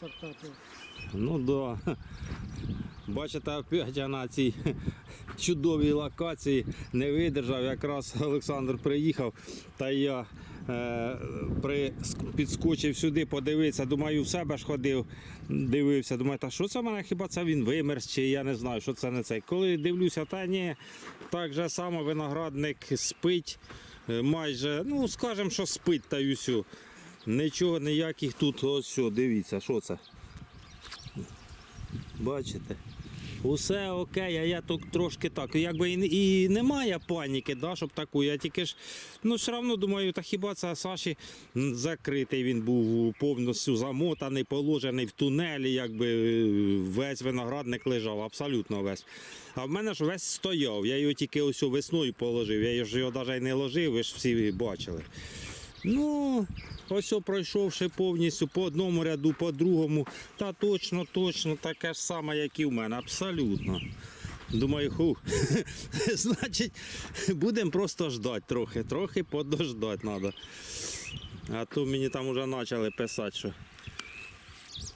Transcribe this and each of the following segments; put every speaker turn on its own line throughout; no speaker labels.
сорта. то
Ну да. Бачите, опять я на цій чудовій локації не видержав. Якраз Олександр приїхав, та я е, при, підскочив сюди, подивитися. Думаю, в себе ж ходив, дивився. Думаю, та що це в мене? Хіба це він вимерз, чи я не знаю, що це не цей. Коли дивлюся, та ні, так же само виноградник спить. е, Майже, ну скажемо, що спить та й усю. Нічого, ніяких тут, ось все, дивіться, що це. Бачите? Усе окей, а я тут трошки так. Якби і, і немає паніки, да, щоб таку. Я тільки ж ну все одно думаю, та хіба це Саші закритий він був повністю замотаний, положений в тунелі, якби е, весь виноградник лежав, абсолютно весь. А в мене ж весь стояв. Я його тільки ось весною положив. Я ж його навіть не ложив, ви ж всі бачили. Ну, ось пройшовши повністю по одному ряду, по другому, та точно, точно таке ж саме, як і в мене, абсолютно. Думаю, ху, значить, будемо просто ждати трохи, трохи подождати треба. А то мені там вже почали писати, що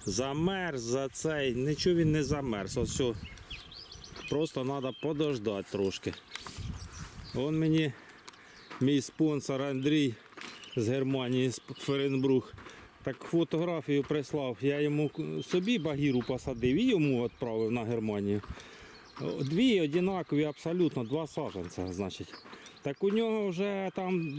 замерз за цей. Нічого він не замерз. Ось все. Просто треба подождати трошки. Он мені мій спонсор Андрій з Германії, з Ференбрух. Так фотографію прислав. Я йому собі багіру посадив і йому відправив на Германію. Дві однакові абсолютно, два саджанця, значить. Так у нього вже там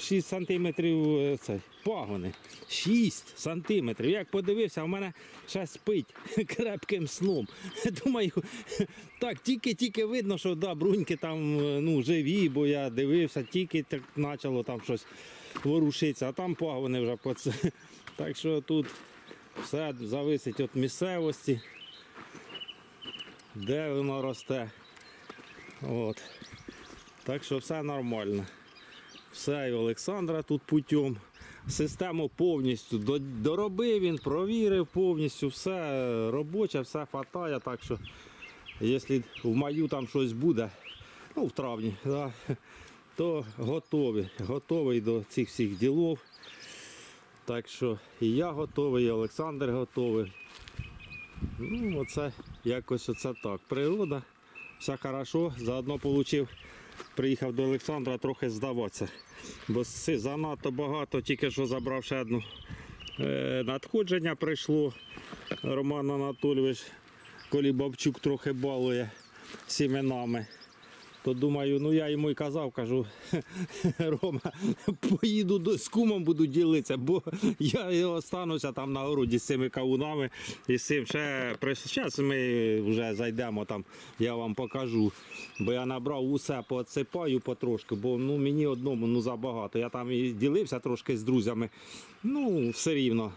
6 сантиметрів е, цей, пагони. 6 сантиметрів. Як подивився, у мене ще спить крепким сном. Думаю, так, тільки-тільки видно, що да, бруньки там е, ну, живі, бо я дивився, тільки так почало там щось ворушитися, а там пагони вже по це. Так що тут все зависить від місцевості, де воно росте. От. Так що все нормально. Все, і Олександра тут путем. Систему повністю доробив він, провірив повністю, все робоче, все хватає. Так що, якщо в маю там щось буде, ну в травні, да, то готовий, готовий до цих всіх ділов. Так що і я готовий, і Олександр готовий. Ну, оце якось оце так. Природа, все хорошо. Заодно получив, приїхав до Олександра трохи здаватися. Бо занадто багато, тільки що забрав ще одну е, надходження прийшло. Роман Анатолійович Колібабчук трохи балує сіменами. То думаю, ну я йому і казав, кажу, Рома, поїду до, з кумом буду ділитися, бо я і остануся там на городі з цими кавунами і з цим ще зараз ми вже зайдемо там, я вам покажу. Бо я набрав усе, поотсипаю потрошки, бо ну, мені одному ну, забагато. Я там і ділився трошки з друзями. Ну, все рівно.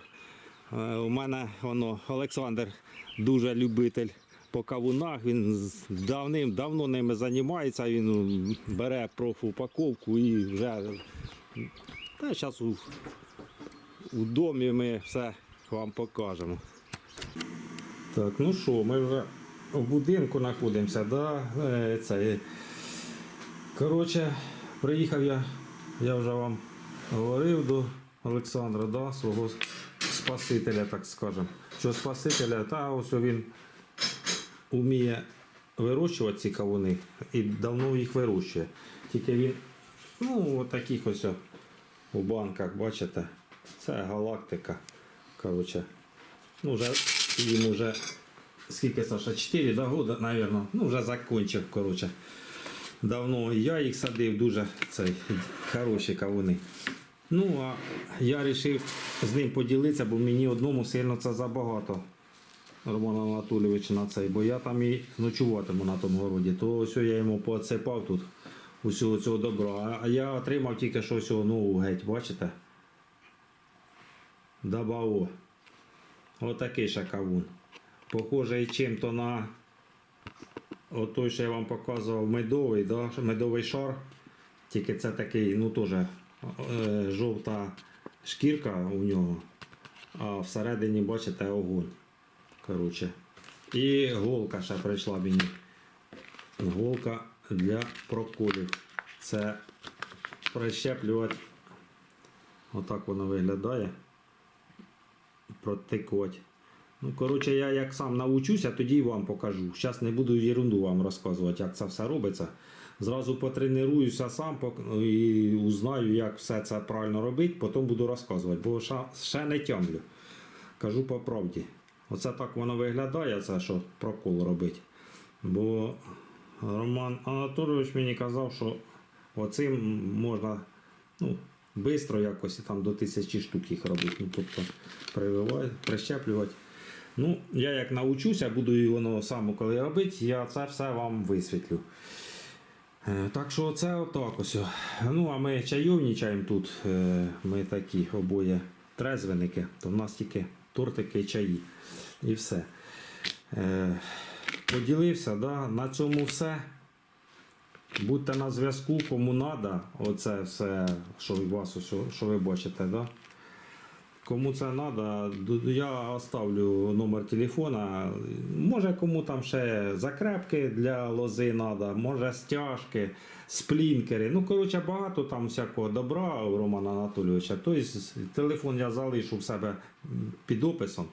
Е, У мене воно Олександр дуже любитель по кавунах. Він давним-давно ними займається. Він бере профупаковку і вже. Та зараз у, у домі ми все вам покажемо. Так, ну що, ми вже в будинку знаходимося, да? Е, це, коротше, приїхав я, я вже вам говорив до Олександра, да, свого спасителя, так скажемо. Що спасителя, та ось він вміє вирощувати ці кавуни і давно їх вирощує. Тільки він, ну, от таких ось у банках, бачите, це галактика. Коротше, ну, вже їм вже скільки Саша, 4 да, года, мабуть. Ну, вже закончив, коротше. Давно я їх садив, дуже цей, хороші кавуни. Ну, а я вирішив з ним поділитися, бо мені одному сильно це забагато. Роман Анатолійович на цей, бо я там і ночуватиму на тому городі. То ось я йому поотсипав тут усього цього добра. А- я отримав тільки що цього нового геть, бачите? Дабао. Отакий ще кавун. Похожий чим-то на отой, що я вам показував медовий, да? медовий шар. Тільки це такий, ну теж е, жовта шкірка у нього, а всередині, бачите, огонь. Коротше. І голка ще прийшла мені. Голка для проколів. Це прищеплювати. Отак воно виглядає. Протикувати. Ну, коротше, я як сам навчуся, тоді і вам покажу. Зараз не буду ерунду вам розказувати, як це все робиться. Зразу потренуюся сам і узнаю, як все це правильно робити, потім буду розказувати, бо ще не тямлю. Кажу по правді. Оце так воно виглядає, це що прокол робить. Бо Роман Анатолійович мені казав, що оцим можна ну, швидко якось там до тисячі штук їх робити. Ну, тобто прививати, прищеплювати. Ну, я як навчуся, буду і воно саме коли робити, я це все вам висвітлю. Е, Так що це отак ось. Ну, а ми чайовнічаємо тут. Е, Ми такі обоє трезвенники, то в нас тільки тортики чаї. І все. Е, Поділився, да? на цьому все. Будьте на зв'язку, кому треба. Оце все, що у вас, що ви бачите, да? Кому це треба, я оставлю номер телефона. Може кому там ще закрепки для лози треба, може стяжки, сплінкери. Ну, коротше, багато там всякого добра у Романа Анатолійовича. Тобто телефон я залишу в себе під описом.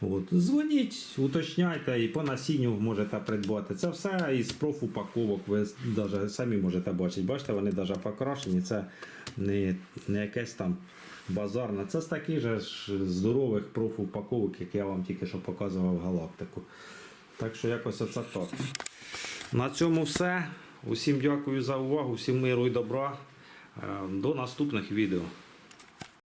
От. Дзвоніть, уточняйте і по насінню можете придбати. Це все із профупаковок. Ви навіть самі можете бачити. Бачите, вони навіть покрашені. Це не, не якесь там базарне. Це з таких же здорових профупаковок, як я вам тільки що показував галактику. Так що якось оце так. На цьому все. Усім дякую за увагу, всім миру і добра. Е, До наступних відео.